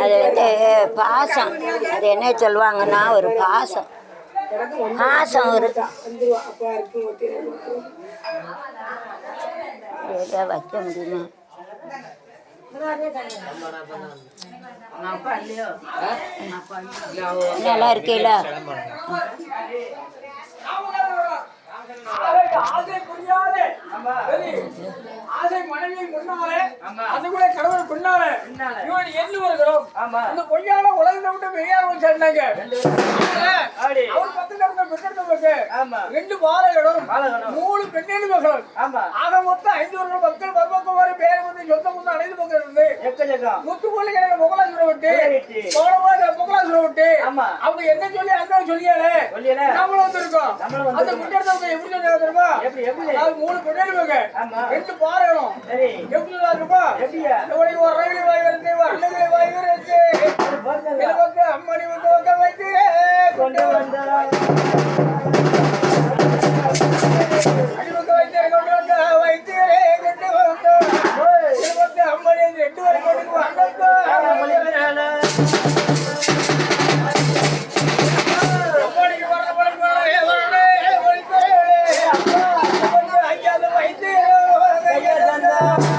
அது வந்து பாசம். அது என்ன சொல்லுவாங்கன்னா ஒரு பாசம். பாசம் ஒரு வைக்க முடியுமா? நல்லா இருக்கீல. ஆசை புரியாதே. ஆசை மனைவி முன்னாலே அது கூட கடவுள் பின்னாலே இவன் எண்ணு வருகிறோம் இந்த பொய்யால உலகத்தை விட்டு வெளியாக சேர்ந்தாங்க. அவர் பக்கத்துல இருந்த பெற்றெடுத்தவங்க ஆமா. ரெண்டு பாலகனும். மூணு பெண்ணெழு மகளும் ஆமா. ஆக மொத்தம் ஐந்து வருடம் மக்கள் மருமக்குமாரி பேர் வந்து சொந்த முந்த அனைத்து மக்கள் இருந்து. முத்துக்கொள்ளி கிழக்கு முகலாசுர விட்டு. சோழவாத முகலாசுர விட்டு. அவங்க என்ன சொல்லி அந்த சொல்லியாலே? நம்மளும் வந்திருக்கோம் அந்த எப்படி சொன்னாங்க தெரியுமா மூணு ஆமா. ரெண்டு பாறைகளும். எப்படி எப்படியா? இவனுக்கு ஒரு ரயிலை வாய் வருது அண்ணங்களை வாய் வருது அம்மணி வந்து வைத்து கொண்டு வந்தா.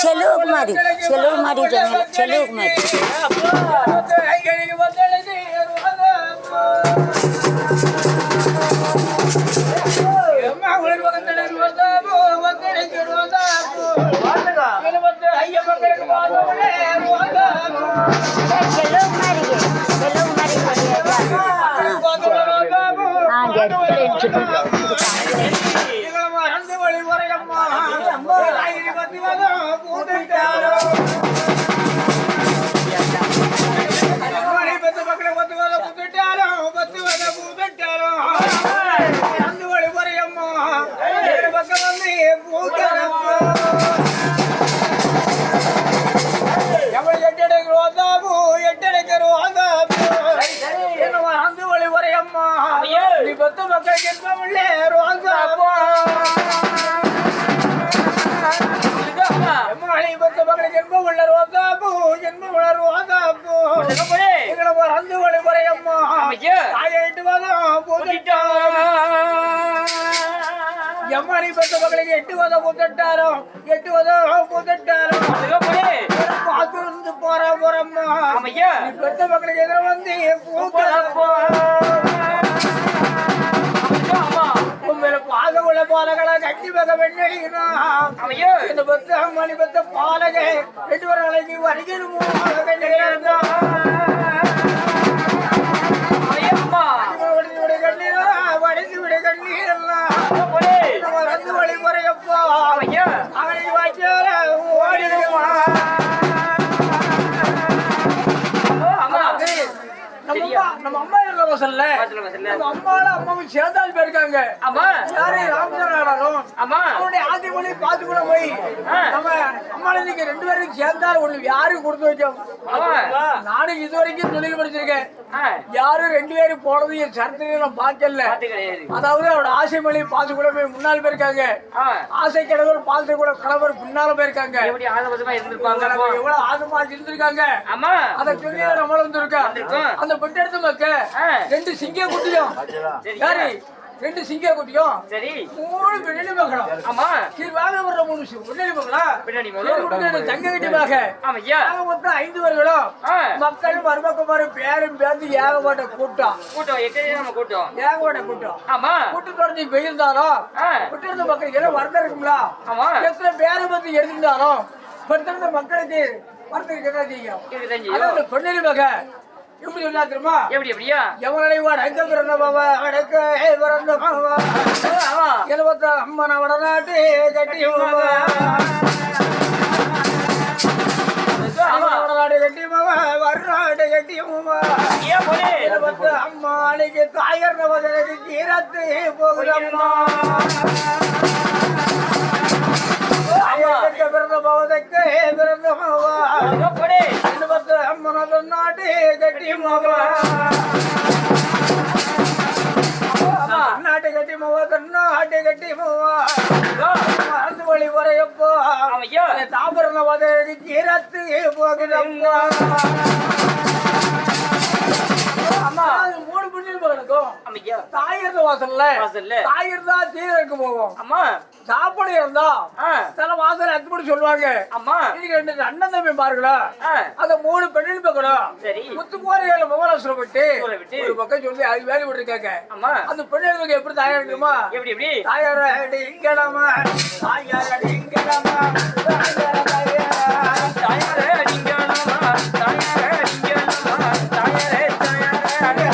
ছেলেও মারি ছেলেও মারি ছেলেও মারি மறந்து வழிமுறையம்மா பூந்துட்டாரோ నీ బొత్తు మక్కడికి ఎత్తుకోమలే రోదాము எம்மாடி பத்து மக்களை ஜென்மம் உள்ள ரோதாப்பு ஜென்மம் உள்ள ரோதாப்பு எங்களை ஒரு அந்து வழி முறையம்மா தாயை எட்டு வதம் போட்டுட்டாரோ எம்மாடி பத்து மக்களுக்கு எட்டு வதம் போட்டுட்டாரோ எட்டு வதம் போட்டுட்டாரோ பார்த்து இருந்து போற போறம்மா நீ பெத்த மக்களுக்கு எதிர வந்து பூக்கிறப்போ பாலகளை கட்டி வக வெண்ணடினா இந்த பத்து அம்மணி பத்து பாலகை ரெண்டு ஒரு நாளைக்கு வருகிறமோ அம்மால அம்மாவும் சேர்ந்தால் போயிருக்காங்க. யாரு? ராமச்சந்திரனும் அவனுடைய ஆதி மொழி பாத்து கூட போய் நம்ம அம்மால நீங்க ரெண்டு பேரும் சேர்ந்தால் ஒண்ணு யாருக்கு கொடுத்து வச்சோம் நானும் இது வரைக்கும் தொழில் படிச்சிருக்கேன் யாரும் ரெண்டு பேரும் போனது என் சரித்திரம் நான் பார்க்கல. அதாவது அவரோட ஆசை மொழி கூட போய் முன்னால் போயிருக்காங்க. ஆசை கிழவர் பாசு கூட கணவர் பின்னால போயிருக்காங்க. எவ்வளவு ஆதமா இருந்திருக்காங்க அதை சொல்லி நம்மள வந்திருக்கா அந்த பெட்டெடுத்த மக்க ரெண்டு சிங்க குட்டியும் யாரு? ரெண்டு சிங்க குட்டியும் சரி. மூணு பெண்ணு மகளும் ஆமா. சரி வாங்க வர்ற மூணு பெண்ணு மகளா சரி, கொடுங்க, எனக்கு தங்க கட்டிமாக ஆமையா ஆக மொத்தம் ஐந்து பேர்களும் ஆ. மக்கள் மருமக்குமாரு பேரும் பேர்ந்து ஏகப்பட்ட கூட்டம். கூட்டம் எக்கடி நம்ம கூட்டம்? ஏகப்பட்ட கூட்டம். ஆமா. கூட்டத்தோட நீ போயிருந்தாலும் ஆ. விட்டிருந்த மக்களுக்கு எல்லாம் வருத்தம் இருக்கும்ல ஆமா. எத்தனை பேரை பத்தி எடுத்திருந்தாலும் பெற்றிருந்த மக்களுக்கு வருத்தம் இருக்கதான் செய்யும்? பெண்ணெலி மக எப்படி சொல்லா தெரியுமா? எப்படி எப்படியா? எவனை அடக்க பிறந்த பாவா அடக்க பிறந்த பாவா ஆமா என்ன பத்த அம்மன வடநாட்டு கட்டி வடநாடு கட்டி வடநாடு கட்டி ஏன் போலே? பத்து அம்மா அன்னைக்கு தாயர் நவதனுக்கு தீரத்து போகுதம்மா தாயருக்கு பிறந்த போவதற்கு பிறந்த அங்க போலே பத்து அம்மன நாட்டு கட்டி மாவா மாவா தன்னாட்டு கட்டி மாவா. மறந்து வழி வரையப்போ. தாபரண அம்மா அமையா. தாயர் வாசல்ல. வாசல்ல. தாயர் தான் தீரக்கு போவோம். ஆமா. சாப்பாடு இருந்தா தல வாசல் அத்து பண்ணி சொல்லுவாங்க. அம்மா இன்னைக்கு ரெண்டு அண்ணன் தம்பி பாருங்களா? அந்த மூணு பெண்ணு பக்கணும் சரி. முத்து போறையில முகராசுல விட்டு ஒரு பக்கம் சொல்லி அது வேலை விட்டுருக்காங்க. ஆமா. அந்த பெண்ணில் எப்படி தாயார் இருக்குமா எப்படி எப்படி? தாயார் இங்கடாமா அடி இங்கடாமா தாயார் அடி இங்கலாமா தாயார் தாயார் அடி இங்கலாமா தாயார் அடி இங்கலாமா தாயாரே தாயாரே. அடி